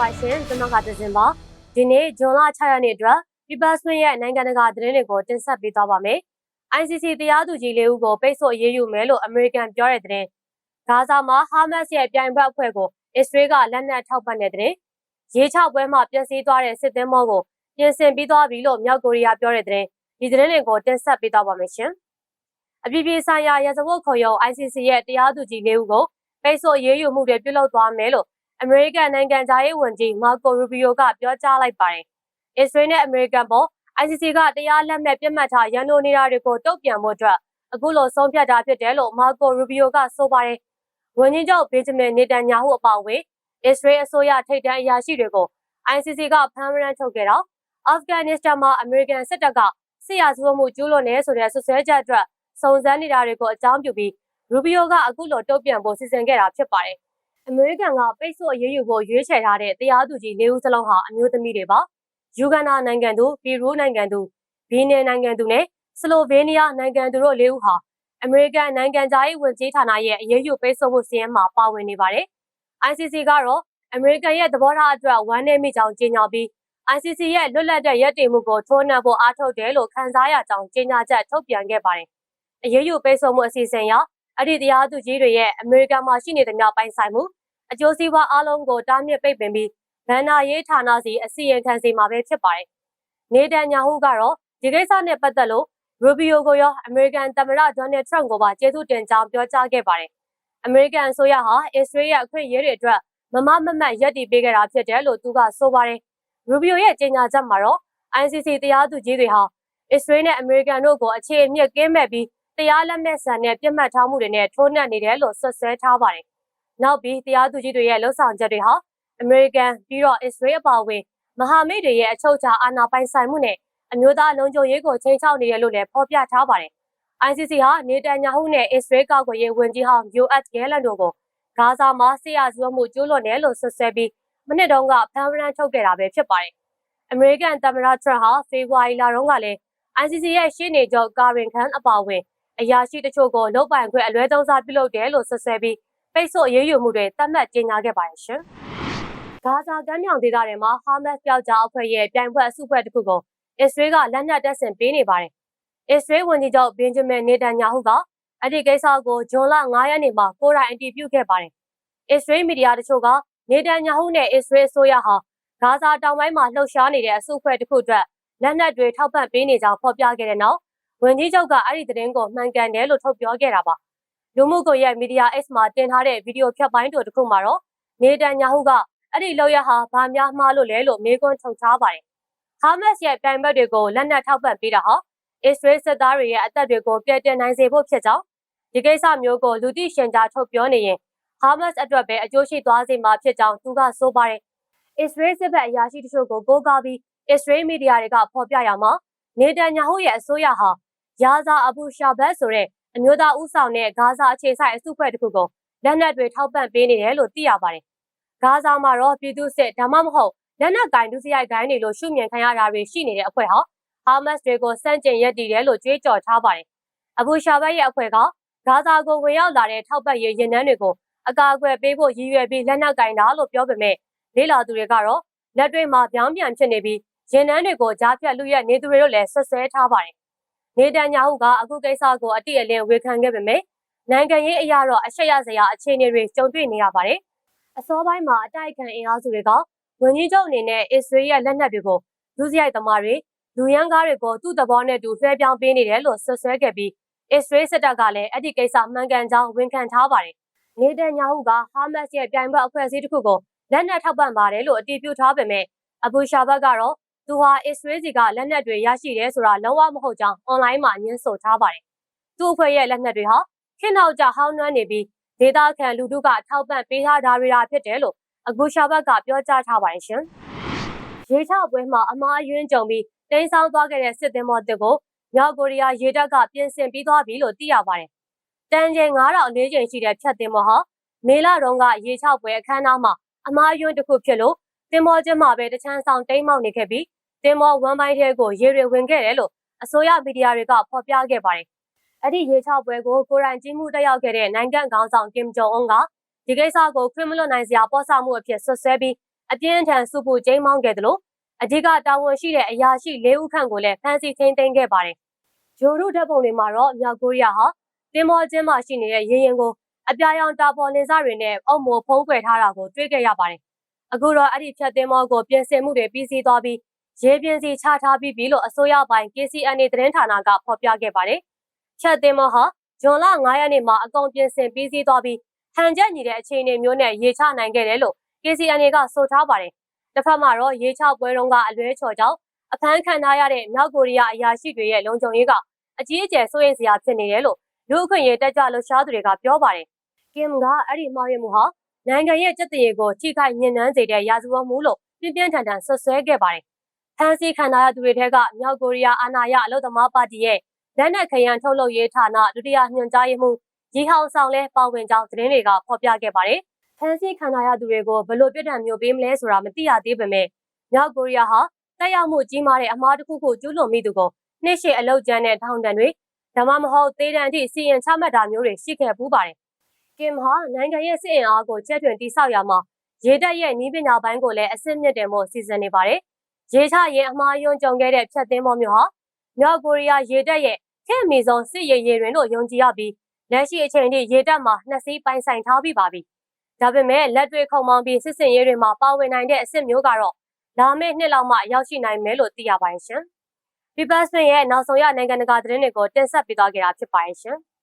ပါရှင်ကျွန်တော်ကတစင်ပါဒီနေ့ဇွန်လ6ရက်နေ့အတွက် People Swing ရဲ့နိုင်ငံတကာသတင်းတွေကိုတင်ဆက်ပေးသွားပါမယ် ICC တရားသူကြီးလေးဦးကိုပိတ်ဆို့အရေးယူမယ်လို့ American ပြောတဲ့သတင်းဂါဇာမှာ Hamas ရဲ့ပြိုင်ဘက်အဖွဲ့ကို Israel ကလက်နက်ထောက်ပံ့တဲ့သတင်းရေချပွဲမှာပျက်စီးသွားတဲ့စစ်သည်မောကိုပြင်ဆင်ပြီးသွားပြီလို့မြောက်ကိုရီးယားပြောတဲ့သတင်းဒီသတင်းတွေကိုတင်ဆက်ပေးသွားပါမယ်ရှင်အပြည်ပြည်ဆိုင်ရာရာဇဝတ်ခုံရုံး ICC ရဲ့တရားသူကြီးလေးဦးကိုပိတ်ဆို့အရေးယူမှုတွေပြုလုပ်သွားမယ်လို့ အမေရိကန်နိုင်ငံသားရေးဝန်ကြီးမာကိုရူဘီယိုကပြောကြားလိုက်ပါတယ်။အစ္စရေးနဲ့အမေရိကန်ပေါ် ICC ကတရားလက်မဲ့ပြစ်မှတ်ထားရန်လိုနေတာတွေကိုတုံ့ပြန်မှုအတွက်အခုလိုဆုံးဖြတ်တာဖြစ်တယ်လို့မာကိုရူဘီယိုကဆိုပါတယ်။ဝန်ကြီးချုပ်ဘေဂျမင်နေတန်ညာဟုအပါအဝင်အစ္စရေးအစိုးရထိပ်တန်းအရာရှိတွေကို ICC ကဖမ်းရမ်းထုတ်ခဲ့တော့အာဖဂန်နစ္စတန်မှာအမေရိကန်စစ်တပ်ကစစ်ရာဇဝတ်မှုကျူးလွန်နေဆိုတဲ့ဆွဆွဲချက်အတွက်စုံစမ်းနေတာတွေကိုအကြောင်းပြုပြီးရူဘီယိုကအခုလိုတုံ့ပြန်ဖို့စီစဉ်ခဲ့တာဖြစ်ပါတယ်။ အမေရိကန်ကပိတ်ဆို့အရေးယူဖို့ရွေးချယ်ထားတဲ့တရားသူကြီး၄ဦးစလုံးဟာအမျိုးသမီးတွေပါ။ယူဂန်ဒါနိုင်ငံသူ၊ပီရူးနိုင်ငံသူ၊ဘီနီနိုင်ငံသူနဲ့ဆလိုဗေးနီးယားနိုင်ငံသူတို့၄ဦးဟာအမေရိကန်နိုင်ငံသားရေးဝန်ကြီးဌာနရဲ့အရေးယူပိတ်ဆို့မှုစီးရင်မှာပါဝင်နေပါတယ်။ ICC ကတော့အမေရိကန်ရဲ့သဘောထားအတွက်ဝမ်းနည်းမိကြောင်းကြေညာပြီး ICC ရဲ့လွတ်လပ်တဲ့ရည်တည်မှုကိုထိုးနှက်ဖို့အားထုတ်တယ်လို့ခန်းစားရကြောင်းကြေညာချက်ထုတ်ပြန်ခဲ့ပါတယ်။အရေးယူပိတ်ဆို့မှုအစီအစဉ်အရ အဲ့ဒီတရားသူကြီးတွေရဲ့အမေရိကန်မှာရှိနေသမျှပိုင်ဆိုင်မှုအကျိုးစီးပွားအလုံးကိုတားမြစ်ပိတ်ပင်ပြီးဗန်နာရေးဌာနစီအစီရင်ခံစီမှာပဲဖြစ်ပါတယ်။နေတန်ညာဟုကတော့ဒီကိစ္စနဲ့ပတ်သက်လို့ရူဘီယိုကိုရောအမေရိကန်သမ္မတဒေါ်နယ်ထရန့်ကိုပါကျေးဇူးတင်ကြောင်းပြောကြားခဲ့ပါတယ်။အမေရိကန်အစိုးရဟာအစ္စရေးရဲ့အခွင့်အရေးတွေအတွက်မမမမတ်ရက်တည်ပေးခဲ့တာဖြစ်တယ်လို့သူကဆိုပါတယ်။ရူဘီယိုရဲ့ကြေညာချက်မှာတော့ ICC တရားသူကြီးတွေဟာအစ္စရေးနဲ့အမေရိကန်တို့ကိုအခြေအမြစ်ကင်းမဲ့ပြီး တရားလက်မဲ့ဆန်တဲ့ပြစ်မှတ်ထားမှုတွေနဲ့ထိုးနှက်နေတယ်လို့ဆွဆွဲထားပါတယ်။နောက်ပြီးတရားသူကြီးတွေရဲ့လှုပ်ဆောင်ချက်တွေဟာအမေရိကန်ပြီးတော့အစ္စရေးအပါအဝင်မဟာမိတ်တွေရဲ့အချုပ်အခြာအာဏာပိုင်ဆိုင်မှုနဲ့အမျိုးသားလုံခြုံရေးကိုချိန်ချောက်နေရလို့လည်းဖော်ပြထားပါတယ်။ ICC ဟာနေတန်ညာဟုနဲ့အစ္စရေးကောက်ွယ်ရေးဝန်ကြီးဟောင်း US ဂဲလန်တို့ကိုဂါဇာမှာဆီယာဇဝမှုကျူးလွန်တယ်လို့ဆွဆွဲပြီးမနစ်တုန်းကဖမ်းဝရမ်းထုတ်ခဲ့တာပဲဖြစ်ပါတယ်။အမေရိကန်သမ္မတထရန့်ဟာဖေဖော်ဝါရီလတုန်းကလည်း ICC ရဲ့ရှေ့နေချုပ်ကာရင်ခန်အပါအဝင် အရာရှိတချို့ကိုလုတ်ပိုင်ခွင့်အလွဲသုံးစားပြုလုပ်တယ်လို့ဆွဆွဲပြီးပိတ်ဆို့အရေးယူမှုတွေသတ်မှတ်ကြေညာခဲ့ပါတယ်ရှင်။ဂါဇာကမ်းမြောင်ဒေသထဲမှာဟာမတ်ပြောက်ကြားအဖွဲ့ရဲ့ပြိုင်ဖွဲ့အစုဖွဲ့တစ်ခုကိုအစ္စရေးကလက်နက်တပ်ဆင်ပေးနေပါတယ်။အစ္စရေးဝန်ကြီးချုပ်ဘင်ဂျမင်နေတန်ညာဟုကအဲ့ဒီကိစ္စကိုဂျွန်လ9ရက်နေ့မှာကိုယ်တိုင်အတည်ပြုခဲ့ပါတယ်။အစ္စရေးမီဒီယာတချို့ကနေတန်ညာဟုနဲ့အစ္စရေးအစိုးရဟာဂါဇာတောင်ပိုင်းမှာလှုပ်ရှားနေတဲ့အစုအဖွဲ့တစ်ခုအတွက်လက်နက်တွေထောက်ပံ့ပေးနေကြောင်းဖော်ပြခဲ့တဲ့နောက် ဝန်ကြီးချုပ်ကအဲ့ဒီသတင်းကိုမှန်ကန်တယ်လို့ထုတ်ပြောခဲ့တာပါလူမှုကွန်ရက်မီဒီယာ X မှာတင်ထားတဲ့ဗီဒီယိုဖြတ်ပိုင်းတို့တစ်ခုမှာတော့နေတန်ညာဟုကအဲ့ဒီလောက်ရဟာဘာများမှားလို့လဲလို့မေးခွန်းထုတ်ထားပါတယ်ဟာမတ်ရဲ့ပြိုင်ဘက်တွေကိုလက်နက်ထောက်ပံ့ပေးတာဟာအစ္စရေးစစ်သားတွေရဲ့အသက်တွေကိုပြည့်တင်နိုင်စေဖို့ဖြစ်ကြောင်းဒီကိစ္စမျိုးကိုလူသိရှင်ကြားထုတ်ပြောနေရင်ဟာမတ်အတွက်ပဲအကျိုးရှိသွားစေမှာဖြစ်ကြောင်းသူကဆိုပါတယ်အစ္စရေးစစ်ဘက်အရာရှိတချို့ကိုကိုးကားပြီးအစ္စရေးမီဒီယာတွေကဖော်ပြရမှာနေတန်ညာဟုရဲ့အစိုးရဟာ ယာဇာအဘူရှာဘတ်ဆိုတဲ့အမျိုးသားဦးဆောင်တဲ့ဂါဇာအခြေစိုက်အစုအဖွဲ့တစ်ခုကိုလက်နက်တွေထောက်ပံ့ပေးနေတယ်လို့သိရပါတယ်။ဂါဇာမှာတော့ပြည်သူစစ်ဒါမှမဟုတ်လက်နက်ကင်ဒုစရိုက်ကိုင်းတွေလို့ရှုမြင်ခံရတာတွေရှိနေတဲ့အဖွဲ့ဟာဟာမတ်စ်တွေကိုစန့်ကျင်ရက်တည်တယ်လို့ကြွေးကြော်ထားပါတယ်။အဘူရှာဘတ်ရဲ့အဖွဲ့ကဂါဇာကိုဝင်ရောက်လာတဲ့ထောက်ပံ့ရေးရင်နှန်းတွေကိုအကာအကွယ်ပေးဖို့ရည်ရွယ်ပြီးလက်နက်ကင်တာလို့ပြောပေမဲ့လေးလာသူတွေကတော့လက်တွေ့မှာပြောင်းပြန်ဖြစ်နေပြီးရင်နှန်းတွေကိုကြားဖြတ်လူရက်နေသူတွေတို့လည်းဆွဆွဲထားပါတယ် နေတန်ညာဟုကအခုကိစ္စကိုအတိအလင်းဝေခံခဲ့ပေမဲ့နိုင်ငံရေးအရာတော့အရှက်ရစရာအခြေအနေတွေကြုံတွေ့နေရပါတယ်။အစောပိုင်းမှာအတိုက်ခံအင်အားစုတွေကဝန်ကြီးချုပ်အနေနဲ့အစ္စရေးရဲ့လက်နက်တွေကိုလူစရိုက်သမားတွေလူရန်ကားတွေကိုသူ့သဘောနဲ့သူလွှဲပြောင်းပေးနေတယ်လို့ဆွဆွဲခဲ့ပြီးအစ္စရေးစစ်တပ်ကလည်းအဲ့ဒီကိစ္စမှန်ကန်ကြောင်းဝန်ခံထားပါတယ်။နေတန်ညာဟုကဟာမတ်စ်ရဲ့ပြိုင်ဘက်အဖွဲ့အစည်းတစ်ခုကိုလက်နက်ထောက်ပံ့ပါတယ်လို့အတည်ပြုထားပေမဲ့အဘူရှာဘတ်ကတော့ သူဟာအစ္စရေးစီကလက်နက်တွေရရှိတယ်ဆိုတာလုံးဝမဟုတ်ကြောင်းအွန်လိုင်းမှာညှင်းဆိုထားပါတယ်။သူ့အဖွဲ့ရဲ့လက်နက်တွေဟာခေတ်နောက်ကျဟောင်းနှွမ်းနေပြီးဒေတာခံလူထုကထောက်ပံ့ပေးထားတာတွေဖြစ်တယ်လို့အကူရှာဘတ်ကပြောကြားထားပါတယ်ရှင်။ရေချပွဲမှာအမားယွင်းကြုံပြီးတင်းဆောင်သွားခဲ့တဲ့စစ်သင်္ဘောတစ်ကိုမြောက်ကိုရီးယားရေတပ်ကပြင်ဆင်ပြီးသွားပြီလို့သိရပါတယ်။တန်ချိန်9000အနည်းချိန်ရှိတဲ့ဖြတ်သင်္ဘောဟာမေလတုန်းကရေချပွဲအခမ်းအနားမှာအမားယွန်းတစ်ခုဖြစ်လို့ တင်မောကျင်းမှာပဲတချမ်းဆောင်တိမ်းမောက်နေခဲ့ပြီးတင်မောဝမ်ပိုင်းထဲကိုရေတွေဝင်ခဲ့တယ်လို့အစိုးရမီဒီယာတွေကဖော်ပြခဲ့ပါတယ်။အဲ့ဒီရေချောက်ပွဲကိုကိုရိုင်းကြီးမှုတက်ရောက်ခဲ့တဲ့နိုင်ငံခေါင်းဆောင်ကင်ဂျုံအွန်ကဒီကိစ္စကိုခွင့်မလွတ်နိုင်စရာပေါ်ဆမှုအဖြစ်ဆွဆွဲပြီးအပြင်းထန်စုပူကျိမ်းမောင်းခဲ့တယ်လို့အဓိကတာဝန်ရှိတဲ့အရာရှိ၄ဦးခန့်ကိုလည်းဖမ်းဆီးထိန်းသိမ်းခဲ့ပါတယ်။ဂျိုရုဓာတ်ပုံတွေမှာတော့မြောက်ကိုရီးယားဟာတင်မောချင်းမှရှိနေတဲ့ရေရင်ကိုအပြာရောင်တာပေါ်လင်စတွေနဲ့အုံမိုဖုံးကွယ်ထားတာကိုတွေ့ခဲ့ရပါတယ်။ အခုတော့အဲ့ဒီဖြတ်တင်မောကိုပြင်ဆင်မှုတွေပြီးစီးသွားပြီးရေပြင်းစီချထားပြီးပြီလို့အစိုးရပိုင်း KCNA သတင်းဌာနကဖော်ပြခဲ့ပါတယ်။ဖြတ်တင်မောဟာဂျွန်လ9ရက်နေ့မှာအကုန်ပြင်ဆင်ပြီးစီးသွားပြီးဟန်ချက်ညီတဲ့အခြေအနေမျိုးနဲ့ရေချနိုင်ခဲ့တယ်လို့ KCNA ကဆိုထားပါတယ်။တစ်ဖက်မှာတော့ရေချပွဲတုန်းကအလွဲချော်ကြောင့်အဖမ်းခံထားရတဲ့မြောက်ကိုရီးယားအရာရှိတွေရဲ့လုံခြုံရေးကအကြီးအကျယ်စိုးရိမ်စရာဖြစ်နေတယ်လို့လူအခွင့်ရေးတက်ကြလှရှားသူတွေကပြောပါတယ်။ကင်ကအဲ့ဒီမှားရမှုဟာ နိုင်ငံရဲ့စက်တရေကိုထိခိုက်ညှဉ်းနှန်းစေတဲ့ရာဇဝတ်မှုလို့ပြင်းပြင်းထန်ထန်ဆွဆွဲခဲ့ပါတယ်။ဖမ်းဆီးခံထားရသူတွေထဲကမြောက်ကိုရီးယားအာဏာရအလို့သမားပါတီရဲ့လက်နက်ခရန်ထုတ်လုပ်ရေးဌာနဒုတိယညွှန်ကြားရေးမှူးရီဟောင်ဆောင်လဲပါဝင်ကြောင်းသတင်းတွေကဖော်ပြခဲ့ပါတယ်။ဖမ်းဆီးခံထားရသူတွေကိုဘယ်လိုပြစ်ဒဏ်မျိုးပေးမလဲဆိုတာမသိရသေးပေမဲ့မြောက်ကိုရီးယားဟာတက်ရောက်မှုကြီးမားတဲ့အမှားတစ်ခုခုကျူးလွန်မိသူကိုနှိမ့်ရှေအလုတ်ကျန်းတဲ့ထောင်ဒဏ်တွေဒါမှမဟုတ်သေဒဏ်အထိစီရင်ချမှတ်တာမျိုးတွေရှိခဲ့ပူးပါတယ်။ ကင်ဟာနိုင်ငံရဲ့စစ်အင်အားကိုချက်တွင်တိဆောက်ရမှာရေတပ်ရဲ့နီးပညာပိုင်းကိုလည်းအစစ်မြစ်တယ်မို့စီစဉ်နေပါတယ်။ရေချရင်အမှားယွန်းကြုံခဲ့တဲ့ဖြတ်သင်းမောမျိုးဟာမြောက်ကိုရီးယားရေတပ်ရဲ့ခေတ်မီဆုံးစစ်ရေးရေတွင်လို့ယုံကြည်ရပြီးလက်ရှိအချိန်ထိရေတပ်မှာနှစ်စီးပိုင်ဆိုင်ထားပြီးပါပြီ။ဒါပေမဲ့လက်တွေခုံမောင်းပြီးစစ်စင်ရေးတွေမှာပါဝင်နိုင်တဲ့အစ်စ်မျိုးကတော့လာမယ့်နှစ်လောက်မှရောက်ရှိနိုင်မယ်လို့သိရပါတယ်ရှင်။ People's Bank ရဲ့နောက်ဆုံးရနိုင်ငံတကာသတင်းတွေကိုတင်ဆက်ပေးသွားကြတာဖြစ်ပါတယ်ရှင်။